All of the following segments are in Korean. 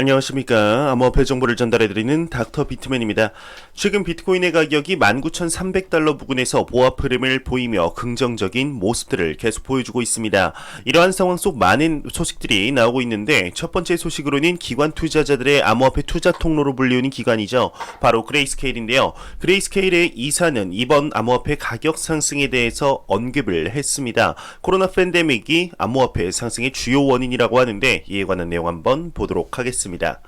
안녕하십니까. 암호화폐 정보를 전달해드리는 닥터 비트맨입니다. 최근 비트코인의 가격이 19,300달러 부근에서 보합 흐름을 보이며 긍정적인 모습들을 계속 보여주고 있습니다. 이러한 상황 속 많은 소식들이 나오고 있는데 첫 번째 소식으로는 기관 투자자들의 암호화폐 투자 통로로 불리우는 기관이죠. 바로 그레이스케일인데요. 그레이스케일의 이사는 이번 암호화폐 가격 상승에 대해서 언급을 했습니다. 코로나 팬데믹이 암호화폐 상승의 주요 원인이라고 하는데 이에 관한 내용 한번 보도록 하겠습니다. 있습니다.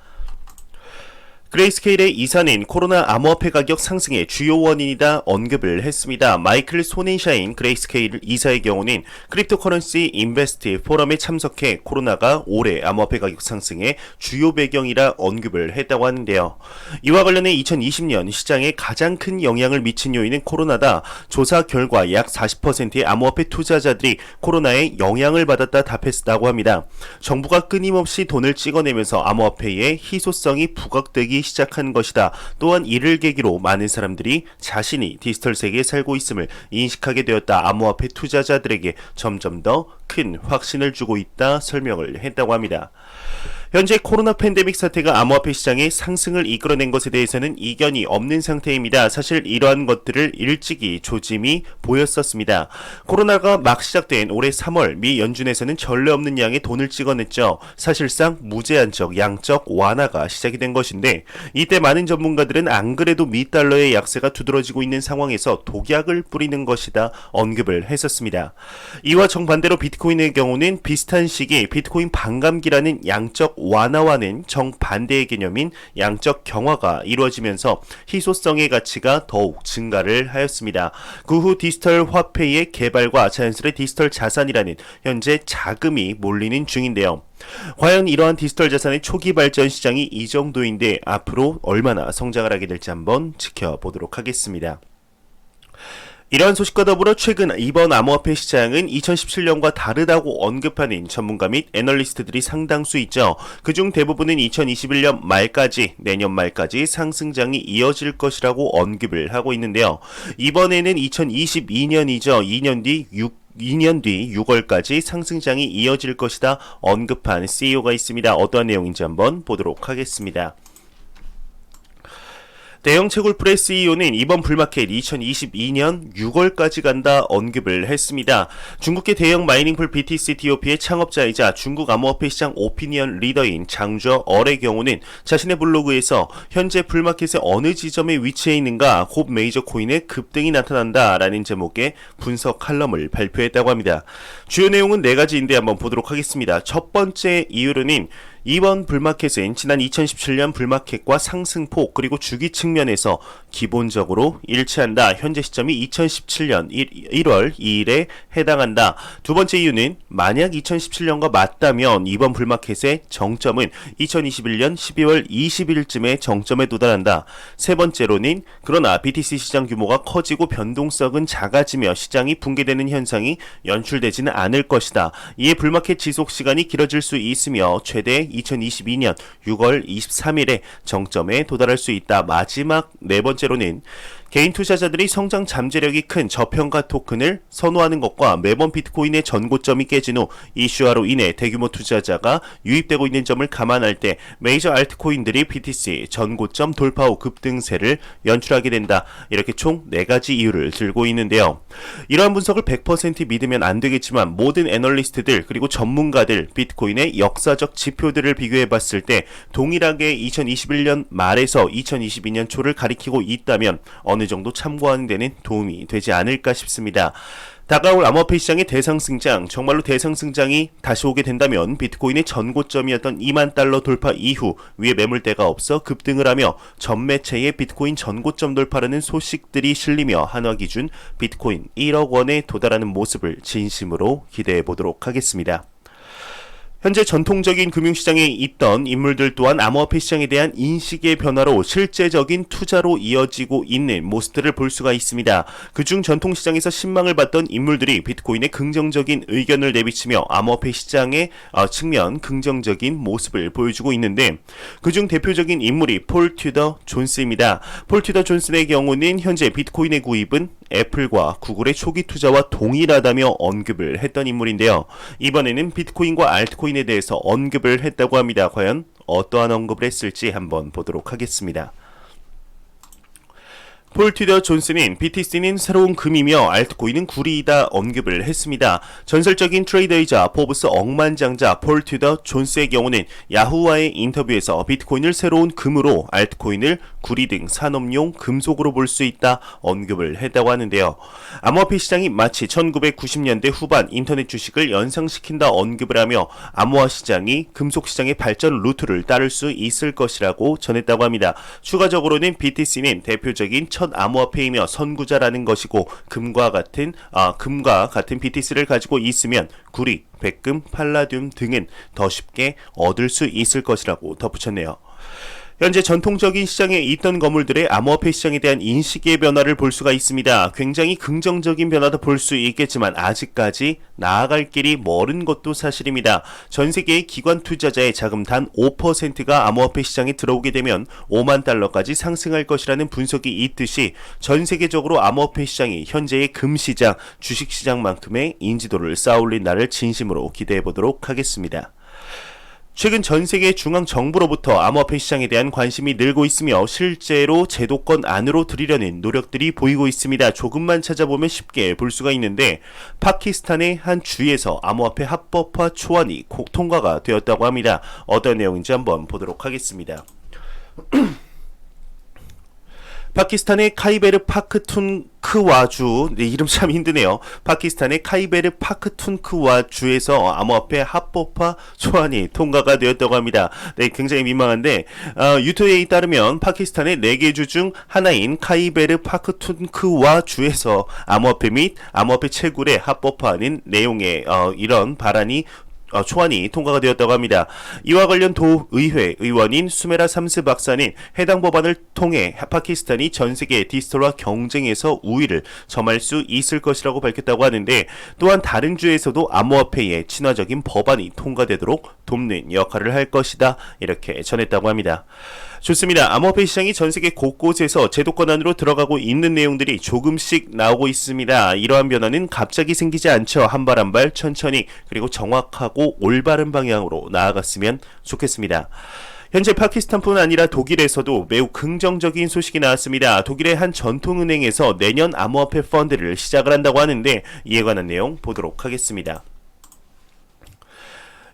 그레이스케일의 이사는 코로나 암호화폐 가격 상승의 주요 원인이다 언급을 했습니다. 마이클 소넨샤인 그레이스케일 이사의 경우는 크립토커런시 인베스트 포럼에 참석해 코로나가 올해 암호화폐 가격 상승의 주요 배경이라 언급을 했다고 하는데요. 이와 관련해 2020년 시장에 가장 큰 영향을 미친 요인은 코로나다. 조사 결과 약 40%의 암호화폐 투자자들이 코로나에 영향을 받았다 답했다고 합니다. 정부가 끊임없이 돈을 찍어내면서 암호화폐의 희소성이 부각되기 시작한 것이다. 또한 이를 계기로 많은 사람들이 자신이 디지털 세계에 살고 있음을 인식하게 되었다. 암호화폐 투자자들에게 점점 더 큰 확신을 주고 있다 설명을 했다고 합니다. 현재 코로나 팬데믹 사태가 암호화폐 시장의 상승을 이끌어낸 것에 대해서는 이견이 없는 상태입니다. 사실 이러한 것들을 일찍이 조짐이 보였었습니다. 코로나가 막 시작된 올해 3월 미 연준에서는 전례 없는 양의 돈을 찍어냈죠. 사실상 무제한적 양적 완화가 시작이 된 것인데 이때 많은 전문가들은 안 그래도 미 달러의 약세가 두드러지고 있는 상황에서 독약을 뿌리는 것이다 언급을 했었습니다. 이와 정반대로 비트코인의 경우는 비슷한 시기 비트코인 반감기라는 양적 완화와는 정반대의 개념인 양적 경화가 이루어지면서 희소성의 가치가 더욱 증가를 하였습니다. 그 후 디지털 화폐의 개발과 자연스레 디지털 자산이라는 현재 자금이 몰리는 중인데요. 과연 이러한 디지털 자산의 초기 발전 시장이 이 정도인데 앞으로 얼마나 성장을 하게 될지 한번 지켜보도록 하겠습니다. 이러한 소식과 더불어 최근 이번 암호화폐 시장은 2017년과 다르다고 언급하는 전문가 및 애널리스트들이 상당수 있죠. 그중 대부분은 2021년 말까지 내년 말까지 상승장이 이어질 것이라고 언급을 하고 있는데요. 이번에는 2022년이죠. 2년 뒤 6. 2년 뒤 6월까지 상승장이 이어질 것이다 언급한 CEO가 있습니다. 어떠한 내용인지 한번 보도록 하겠습니다. 대형 채굴 프레스 CEO는 이번 불마켓 2022년 6월까지 간다 언급을 했습니다. 중국계 대형 마이닝풀 BTC TOP의 창업자이자 중국 암호화폐 시장 오피니언 리더인 장주어 얼의 경우는 자신의 블로그에서 현재 불마켓의 어느 지점에 위치해 있는가 곧 메이저 코인의 급등이 나타난다라는 제목의 분석 칼럼을 발표했다고 합니다. 주요 내용은 네 가지인데 한번 보도록 하겠습니다. 첫 번째 이유로는 이번 불마켓은 지난 2017년 불마켓과 상승폭 그리고 주기 측면에서 기본적으로 일치한다. 현재 시점이 2017년 1, 월 2일에 해당한다. 두 번째 이유는 만약 2017년과 맞다면 이번 불마켓의 정점은 2021년 12월 20일쯤에 정점에 도달한다. 세 번째로는 그러나 BTC 시장 규모가 커지고 변동성은 작아지며 시장이 붕괴되는 현상이 연출되지는 않을 것이다. 이에 불마켓 지속 시간이 길어질 수 있으며 최대 2022년 6월 23일에 정점에 도달할 수 있다. 마지막 네 번째로는 개인 투자자들이 성장 잠재력이 큰 저평가 토큰을 선호하는 것과 매번 비트코인의 전고점이 깨진 후 이슈화로 인해 대규모 투자자가 유입되고 있는 점을 감안할 때 메이저 알트코인들이 BTC 전고점 돌파 후 급등세를 연출하게 된다. 이렇게 총 4가지 이유를 들고 있는데요. 이러한 분석을 100% 믿으면 안 되겠지만 모든 애널리스트들 그리고 전문가들 비트코인의 역사적 지표들을 비교해 봤을 때 동일하게 2021년 말에서 2022년 초를 가리키고 있다면 어느 정도 참고하는 데는 도움이 되지 않을까 싶습니다. 다가올 암호화폐 시장의 대상승장, 정말로 대상승장이 다시 오게 된다면 비트코인의 전고점이었던 2만 달러 돌파 이후 위에 매물대가 없어 급등을 하며 전매체의 비트코인 전고점 돌파라는 소식들이 실리며 한화 기준 비트코인 1억 원에 도달하는 모습을 진심으로 기대해 보도록 하겠습니다. 현재 전통적인 금융시장에 있던 인물들 또한 암호화폐 시장에 대한 인식의 변화로 실제적인 투자로 이어지고 있는 모습들을 볼 수가 있습니다. 그중 전통시장에서 신망을 받던 인물들이 비트코인에 긍정적인 의견을 내비치며 암호화폐 시장의 어, 측면 긍정적인 모습을 보여주고 있는데 그중 대표적인 인물이 폴 튜더 존스입니다. 폴 튜더 존슨의 경우는 현재 비트코인의 구입은 애플과 구글의 초기 투자와 동일하다며 언급을 했던 인물인데요. 이번에는 비트코인과 알트코인에 대해서 언급을 했다고 합니다. 과연 어떠한 언급을 했을지 한번 보도록 하겠습니다. 폴 튜더 존슨은 BTC는 새로운 금이며 알트코인은 구리이다 언급을 했습니다. 전설적인 트레이더이자 포브스 억만장자 폴 튜더 존스의 경우는 야후와의 인터뷰에서 비트코인을 새로운 금으로 알트코인을 구리 등 산업용 금속으로 볼 수 있다 언급을 했다고 하는데요. 암호화폐 시장이 마치 1990년대 후반 인터넷 주식을 연상시킨다 언급을 하며 암호화 시장이 금속 시장의 발전 루트를 따를 수 있을 것이라고 전했다고 합니다. 추가적으로는 BTC는 대표적인 첫 암호화폐이며 선구자라는 것이고 금과 같은 아, 금과 같은 BTC를 가지고 있으면 구리, 백금, 팔라듐 등은 더 쉽게 얻을 수 있을 것이라고 덧붙였네요. 현재 전통적인 시장에 있던 건물들의 암호화폐 시장에 대한 인식의 변화를 볼 수가 있습니다. 굉장히 긍정적인 변화도 볼 수 있겠지만 아직까지 나아갈 길이 멀은 것도 사실입니다. 전 세계의 기관 투자자의 자금 단 5%가 암호화폐 시장에 들어오게 되면 5만 달러까지 상승할 것이라는 분석이 있듯이 전 세계적으로 암호화폐 시장이 현재의 금시장, 주식시장만큼의 인지도를 쌓아올린 날을 진심으로 기대해 보도록 하겠습니다. 최근 전 세계 중앙 정부로부터 암호화폐 시장에 대한 관심이 늘고 있으며 실제로 제도권 안으로 들이려는 노력들이 보이고 있습니다. 조금만 찾아보면 쉽게 볼 수가 있는데 파키스탄의 한 주에서 암호화폐 합법화 초안이 통과가 되었다고 합니다. 어떤 내용인지 한번 보도록 하겠습니다. 파키스탄의 카이베르 파크툰크와 주 네, 이름 참 힘드네요. 파키스탄의 카이베르 파크툰크와 주에서 암호화폐 합법화 초안이 통과가 되었다고 합니다. 네, 굉장히 민망한데 어, 유토에 따르면 파키스탄의 4개 주 중 하나인 카이베르 파크툰크와 주에서 암호화폐 및 암호화폐 채굴의 합법화하는 내용의 어, 이런 발안이 어, 초안이 통과가 되었다고 합니다. 이와 관련 도의회 의원인 수메라 삼스 박사는 해당 법안을 통해 파키스탄이 전 세계 디지털화 경쟁에서 우위를 점할 수 있을 것이라고 밝혔다고 하는데 또한 다른 주에서도 암호화폐의 친화적인 법안이 통과되도록 돕는 역할을 할 것이다 이렇게 전했다고 합니다. 좋습니다. 암호화폐 시장이 전 세계 곳곳에서 제도권 안으로 들어가고 있는 내용들이 조금씩 나오고 있습니다. 이러한 변화는 갑자기 생기지 않죠. 한 발 한 발 천천히 그리고 정확하고 올바른 방향으로 나아갔으면 좋겠습니다. 현재 파키스탄뿐 아니라 독일에서도 매우 긍정적인 소식이 나왔습니다. 독일의 한 전통은행에서 내년 암호화폐 펀드를 시작을 한다고 하는데 이에 관한 내용 보도록 하겠습니다.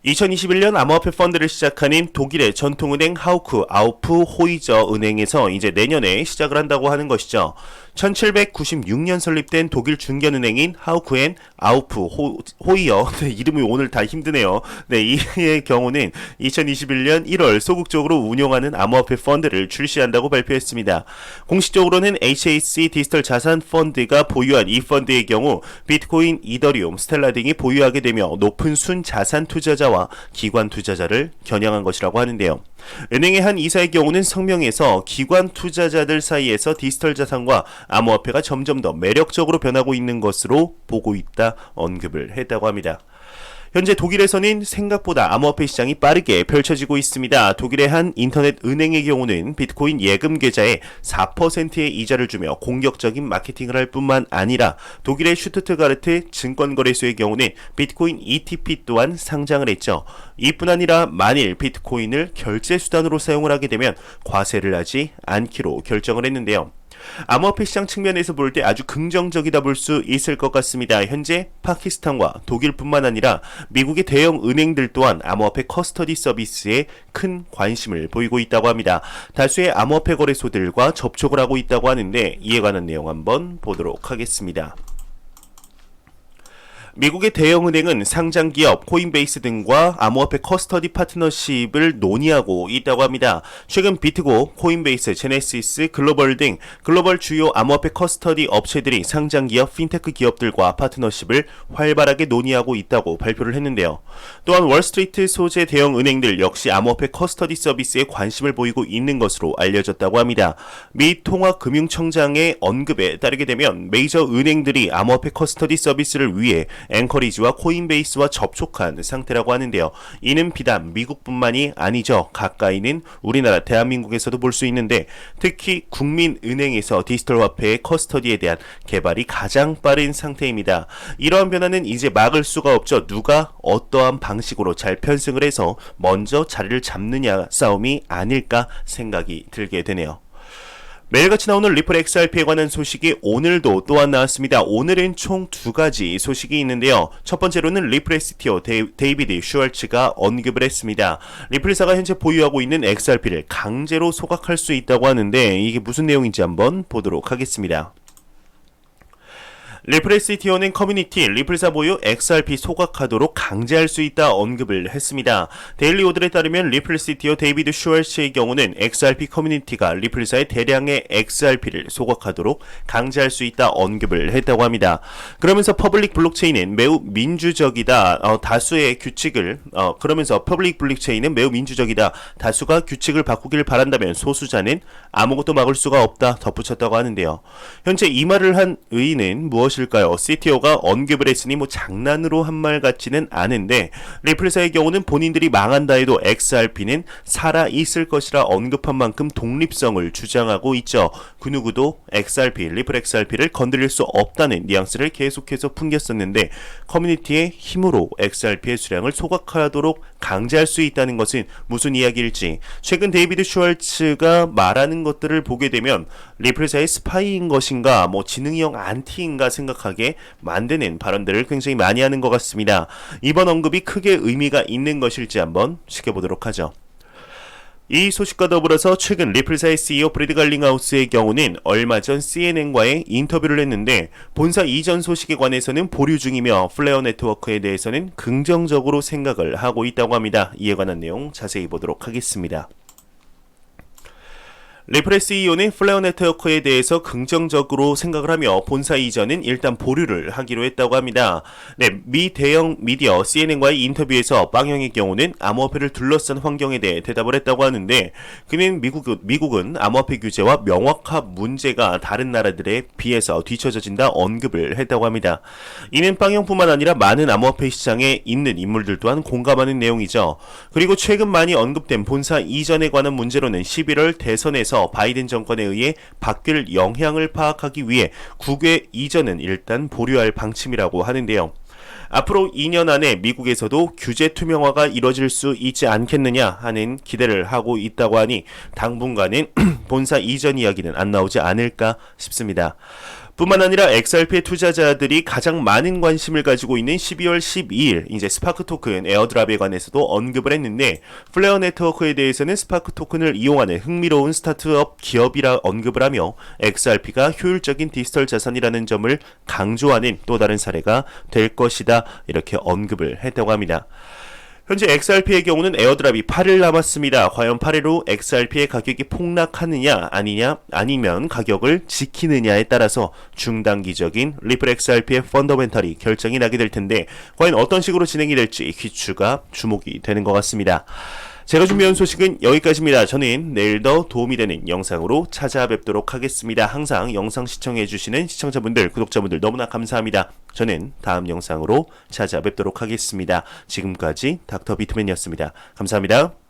2021년 암호화폐 펀드를 시작하는 독일의 전통은행 하우크 아우프 호이저 은행에서 이제 내년에 시작을 한다고 하는 것이죠. 1796년 설립된 독일 중견은행인 하우크엔 아우프 호, 호이어 네, 이름이 오늘 다 힘드네요. 네, 이의 경우는 2021년 1월 소극적으로 운용하는 암호화폐 펀드를 출시한다고 발표했습니다. 공식적으로는 HAC 디지털 자산 펀드가 보유한 이 펀드의 경우 비트코인, 이더리움, 스텔라 등이 보유하게 되며 높은 순 자산 투자자와 기관 투자자를 겨냥한 것이라고 하는데요. 은행의 한 이사의 경우는 성명에서 기관 투자자들 사이에서 디지털 자산과 암호화폐가 점점 더 매력적으로 변하고 있는 것으로 보고 있다 언급을 했다고 합니다. 현재 독일에서는 생각보다 암호화폐 시장이 빠르게 펼쳐지고 있습니다. 독일의 한 인터넷 은행의 경우는 비트코인 예금 계좌에 4%의 이자를 주며 공격적인 마케팅을 할 뿐만 아니라 독일의 슈투트가르트 증권거래소의 경우는 비트코인 ETP 또한 상장을 했죠. 이뿐 아니라 만일 비트코인을 결제 수단으로 사용을 하게 되면 과세를 하지 않기로 결정을 했는데요. 암호화폐 시장 측면에서 볼 때 아주 긍정적이다 볼 수 있을 것 같습니다. 현재 파키스탄과 독일뿐만 아니라 미국의 대형 은행들 또한 암호화폐 커스터디 서비스에 큰 관심을 보이고 있다고 합니다. 다수의 암호화폐 거래소들과 접촉을 하고 있다고 하는데 이에 관한 내용 한번 보도록 하겠습니다. 미국의 대형은행은 상장 기업 코인베이스 등과 암호화폐 커스터디 파트너십을 논의하고 있다고 합니다. 최근 비트고, 코인베이스, 제네시스, 글로벌 등 글로벌 주요 암호화폐 커스터디 업체들이 상장 기업 핀테크 기업들과 파트너십을 활발하게 논의하고 있다고 발표를 했는데요. 또한 월스트리트 소재 대형 은행들 역시 암호화폐 커스터디 서비스에 관심을 보이고 있는 것으로 알려졌다고 합니다. 미 통화금융청장의 언급에 따르게 되면 메이저 은행들이 암호화폐 커스터디 서비스를 위해 앵커리지와 코인베이스와 접촉한 상태라고 하는데요. 이는 비단 미국뿐만이 아니죠. 가까이는 우리나라 대한민국에서도 볼 수 있는데 특히 국민은행에서 디지털 화폐의 커스터디에 대한 개발이 가장 빠른 상태입니다. 이러한 변화는 이제 막을 수가 없죠. 누가 어떠한 방식으로 잘 편승을 해서 먼저 자리를 잡느냐 싸움이 아닐까 생각이 들게 되네요. 매일같이 나오는 리플 XRP에 관한 소식이 오늘도 또한 나왔습니다. 오늘은 총 두 가지 소식이 있는데요. 첫 번째로는 리플의 CTO 데이, 데이비드 슈얼츠가 언급을 했습니다. 리플사가 현재 보유하고 있는 XRP를 강제로 소각할 수 있다고 하는데 이게 무슨 내용인지 한번 보도록 하겠습니다. CTO는 커뮤니티 리플사 보유 XRP 소각하도록 강제할 수 있다 언급을 했습니다. 데일리 오들에 따르면 리플 CTO 데이비드 슈얼츠의 경우는 XRP 커뮤니티가 리플사의 대량의 XRP를 소각하도록 강제할 수 있다 언급을 했다고 합니다. 그러면서 퍼블릭 블록체인은 매우 민주적이다. 어, 다수의 규칙을 어, 그러면서 퍼블릭 블록체인은 매우 민주적이다. 다수가 규칙을 바꾸길 바란다면 소수자는 아무것도 막을 수가 없다 덧붙였다고 하는데요. 현재 이 말을 한 의의는 무엇 일까요? CTO가 언급을 했으니 뭐 장난으로 한 말 같지는 않은데 리플사의 경우는 본인들이 망한다 해도 XRP는 살아 있을 것이라 언급한 만큼 독립성을 주장하고 있죠. 그 누구도 XRP, 리플 XRP를 건드릴 수 없다는 뉘앙스를 계속해서 풍겼었는데 커뮤니티의 힘으로 XRP의 수량을 소각하도록 강제할 수 있다는 것은 무슨 이야기일지 최근 데이비드 슈얼츠가 말하는 것들을 보게 되면 리플사의 스파이인 것인가 뭐 지능형 안티인가 생각 하게 만드는 발언들을 굉장히 많이 하는 것 같습니다. 이번 언급이 크게 의미가 있는 것일지 한번 지켜보도록 하죠. 이 소식과 더불어서 최근 리플사의 CEO 브래드 갈링하우스의 경우는 얼마 전 CNN과의 인터뷰를 했는데 본사 이전 소식에 관해서는 보류 중이며 플레어 네트워크에 대해서는 긍정적으로 생각을 하고 있다고 합니다. 이에 관한 내용 자세히 보도록 하겠습니다. 리플의 CEO는 플레어 네트워크에 대해서 긍정적으로 생각을 하며 본사 이전은 일단 보류를 하기로 했다고 합니다. 네, 미 대형 미디어 CNN과의 인터뷰에서 빵형의 경우는 암호화폐를 둘러싼 환경에 대해 대답을 했다고 하는데 그는 미국, 미국은 암호화폐 규제와 명확한 문제가 다른 나라들에 비해서 뒤처져진다 언급을 했다고 합니다. 이는 빵형뿐만 아니라 많은 암호화폐 시장에 있는 인물들 또한 공감하는 내용이죠. 그리고 최근 많이 언급된 본사 이전에 관한 문제로는 11월 대선에서 바이든 정권에 의해 바뀔 영향을 파악하기 위해 국외 이전은 일단 보류할 방침이라고 하는데요. 앞으로 2년 안에 미국에서도 규제 투명화가 이뤄질 수 있지 않겠느냐 하는 기대를 하고 있다고 하니 당분간은 본사 이전 이야기는 안 나오지 않을까 싶습니다. 뿐만 아니라 XRP 투자자들이 가장 많은 관심을 가지고 있는 12월 12일 이제 스파크 토큰 에어드랍에 관해서도 언급을 했는데 플레어 네트워크에 대해서는 스파크 토큰을 이용하는 흥미로운 스타트업 기업이라 언급을 하며 XRP가 효율적인 디지털 자산이라는 점을 강조하는 또 다른 사례가 될 것이다 이렇게 언급을 했다고 합니다. 현재 XRP의 경우는 에어드랍이 8일 남았습니다. 과연 8일 후 XRP의 가격이 폭락하느냐 아니냐 아니면 가격을 지키느냐에 따라서 중단기적인 리플 XRP의 펀더멘탈이 결정이 나게 될 텐데 과연 어떤 식으로 진행이 될지 귀추가 주목이 되는 것 같습니다. 제가 준비한 소식은 여기까지입니다. 저는 내일 더 도움이 되는 영상으로 찾아뵙도록 하겠습니다. 항상 영상 시청해주시는 시청자분들, 구독자분들 너무나 감사합니다. 저는 다음 영상으로 찾아뵙도록 하겠습니다. 지금까지 닥터 비트맨이었습니다. 감사합니다.